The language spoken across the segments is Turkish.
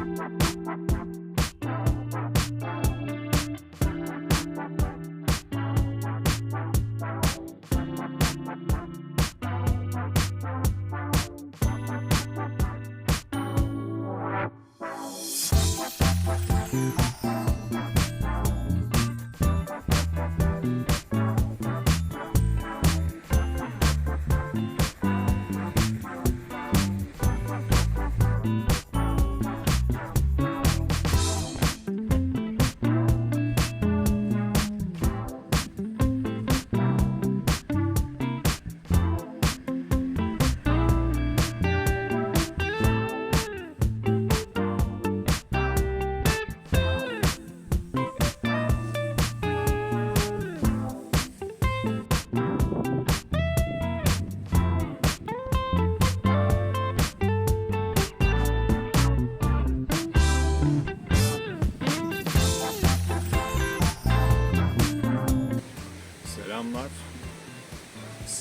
Thank you.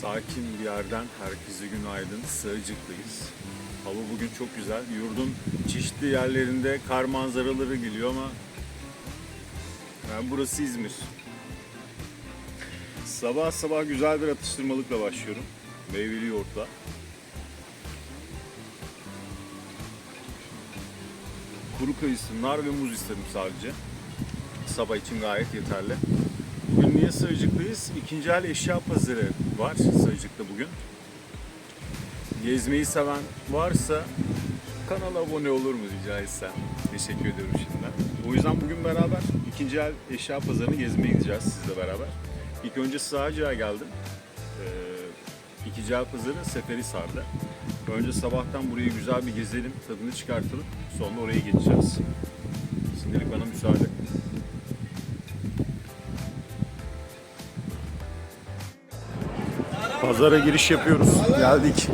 Sakin bir yerden herkese günaydın. Sığacıklıyız. Hava bugün çok güzel. Yurdun çeşitli yerlerinde kar manzaraları geliyor ama yani burası İzmir. Sabah sabah güzel bir atıştırmalıkla başlıyorum. Meyveli yoğurtla. Kuru kayısı, nar ve muz istedim sadece. Sabah için gayet yeterli. Niye Sığıcık'tayız? İkinci el eşya pazarı var Sığıcık'ta bugün. Gezmeyi seven varsa kanala abone olur mu rica etsem? Teşekkür ediyorum şimdiden. O yüzden bugün beraber ikinci el eşya pazarını gezmeye gideceğiz sizle beraber. İlk önce Sığacık'a geldim. Ee, ikinci el pazarı seferi sardı. Önce sabahtan burayı güzel bir gezelim, tadını çıkartalım. Sonra oraya geçeceğiz. Şimdilik bana müsaade. Pazara giriş yapıyoruz. Geldik.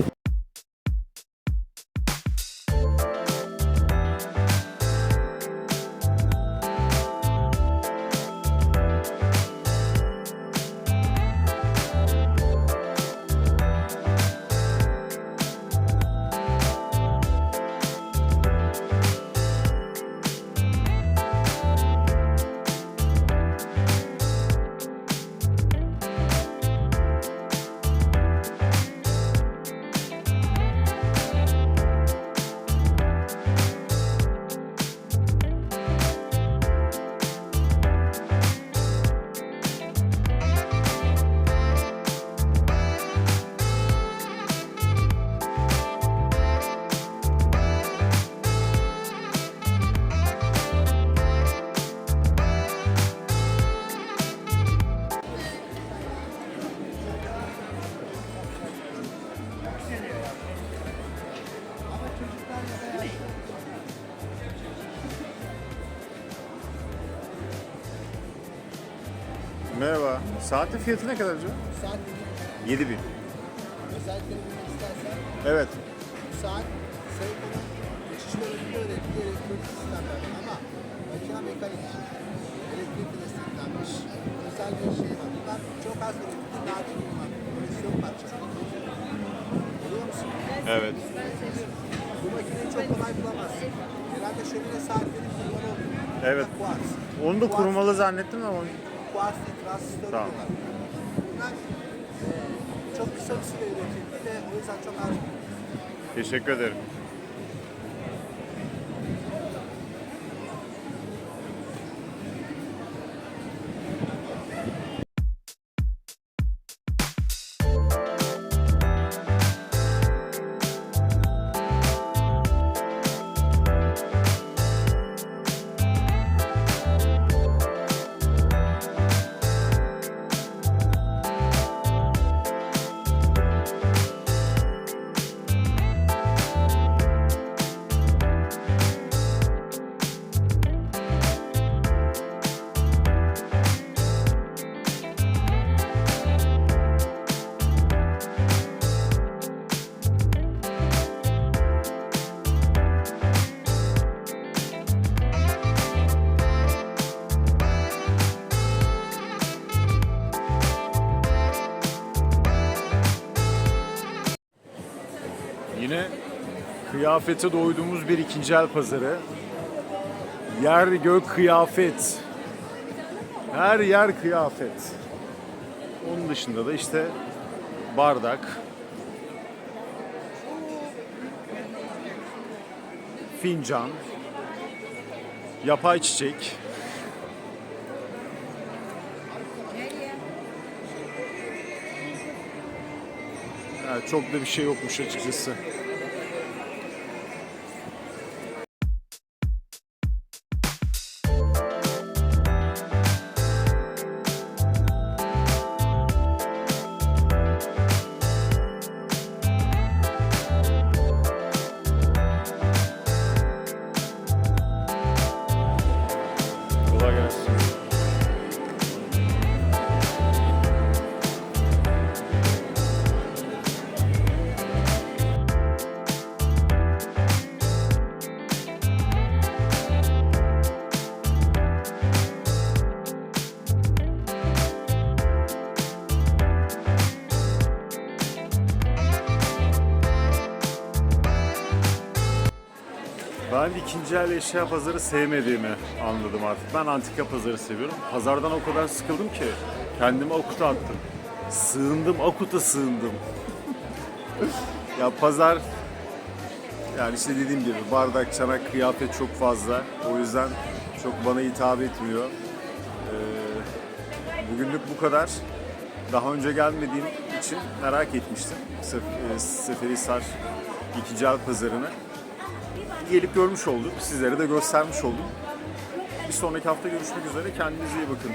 Merhaba. Saatin fiyatı ne kadar acaba? Saat 7000. özellikle bilmek istersen Evet. bu saat sayfanın geçişlerinde öğrettiği elektronik sistemler ama makine mekanik elektrikle desteklenmiş özel bir şey var. Bunlar çok az üretimde nadir bulunan koleksiyon parçaları. Görüyor musun? Evet. Bu makineyi çok kolay bulamazsın. Genelde şömine saatleri oluyor. Evet. Onu da Kuars- kurumalı zannettim ama Değil, transistör Tamam. diyorlar. Bunlar e, çok kısa bir süre üretildi ve o yüzden çok az teşekkür ederim. Yine kıyafete doyduğumuz bir ikinci el pazarı. Yer gök kıyafet. Her yer kıyafet. Onun dışında da işte bardak, fincan, yapay çiçek. Yani çok da bir şey yokmuş açıkçası. Kolay gelsin. Ben ikinci el eşya pazarı sevmediğimi anladım artık. Ben antika pazarı seviyorum. Pazardan o kadar sıkıldım ki kendimi Akut'a attım. Sığındım, Akut'a sığındım. ya pazar yani işte dediğim gibi bardak, çanak, kıyafet çok fazla. O yüzden çok bana hitap etmiyor. Ee, bugünlük bu kadar. Daha önce gelmediğim için merak etmiştim. Sef- e, Seferihisar ikinci el pazarını gelip görmüş olduk. Sizlere de göstermiş oldum. Bir sonraki hafta görüşmek üzere. Kendinize iyi bakın.